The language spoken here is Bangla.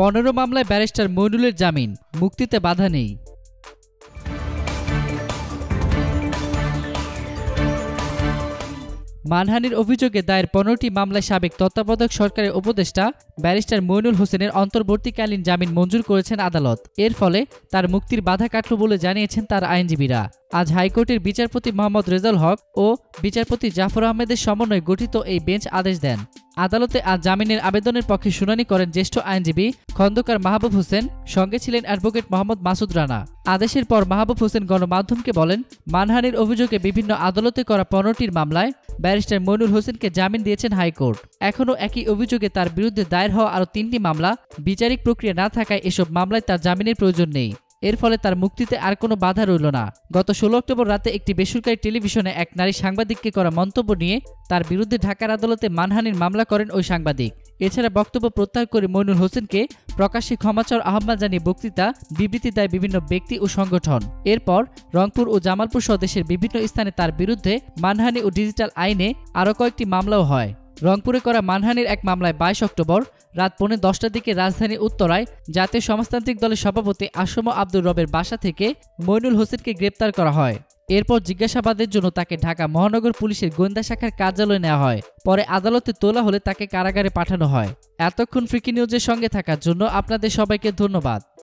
পনেরো মামলায় ব্যারিস্টার মইনুলের জামিন, মুক্তিতে বাধা নেই। মানহানির অভিযোগে দায়ের পনেরোটি মামলায় সাবেক তত্ত্বাবধায়ক সরকারের উপদেষ্টা ব্যারিস্টার মইনুল হোসেনের অন্তর্বর্তীকালীন জামিন মঞ্জুর করেছেন আদালত। এর ফলে তার মুক্তির বাধা কাটল বলে জানিয়েছেন তার আইনজীবীরা। আজ হাইকোর্টের বিচারপতি মোহাম্মদ রেজাল হক ও বিচারপতি জাফর আহমেদের সমন্বয়ে গঠিত এই বেঞ্চ আদেশ দেন। আদালতে আজ জামিনের আবেদনের পক্ষে শুনানি করেন জ্যেষ্ঠ আইনজীবী খন্দকার মাহবুব হোসেন, সঙ্গে ছিলেন অ্যাডভোকেট মোহাম্মদ মাসুদ রানা। আদেশের পর মাহবুব হোসেন গণমাধ্যমকে বলেন, মানহানির অভিযোগে বিভিন্ন আদালতে করা পনেরোটির মামলায় ব্যারিস্টার মইনুল হোসেনকে জামিন দিয়েছেন হাইকোর্ট। এখনও একই অভিযোগে তার বিরুদ্ধে দায়ের হওয়া আরও তিনটি মামলা। বিচারিক প্রক্রিয়া না থাকায় এসব মামলায় তার জামিনের প্রয়োজন নেই। এর ফলে তার মুক্তিতে আর কোনো বাধা রইল না। গত ষোলো অক্টোবর রাতে একটি বেসরকারি টেলিভিশনে এক নারী সাংবাদিককে করা মন্তব্য নিয়ে তার বিরুদ্ধে ঢাকার আদালতে মানহানির মামলা করেন ওই সাংবাদিক। এছাড়া বক্তব্য প্রত্যাহার করে মইনুল হোসেনকে প্রকাশ্যে ক্ষমাচর আহ্বান জানিয়ে বক্তৃতা, বিবৃতি দেয় বিভিন্ন ব্যক্তি ও সংগঠন। এরপর রংপুর ও জামালপুর সহ দেশের বিভিন্ন স্থানে তার বিরুদ্ধে মানহানি ও ডিজিটাল আইনে আরও কয়েকটি মামলাও হয়। রংপুরে করা মানহানির এক মামলায় বাইশ অক্টোবর রাত পৌনে দশটার দিকে রাজধানীর উত্তরায় জাতীয় সমাজতান্ত্রিক দলের সভাপতি আসম আব্দুর রবের বাসা থেকে মইনুল হোসেনকে গ্রেপ্তার করা হয়। এরপর জিজ্ঞাসাবাদের জন্য তাকে ঢাকা মহানগর পুলিশের গোয়েন্দা শাখার কার্যালয়ে নেওয়া হয়। পরে আদালতে তোলা হলে তাকে কারাগারে পাঠানো হয়। এতক্ষণ ফ্রিকি নিউজের সঙ্গে থাকার জন্য আপনাদের সবাইকে ধন্যবাদ।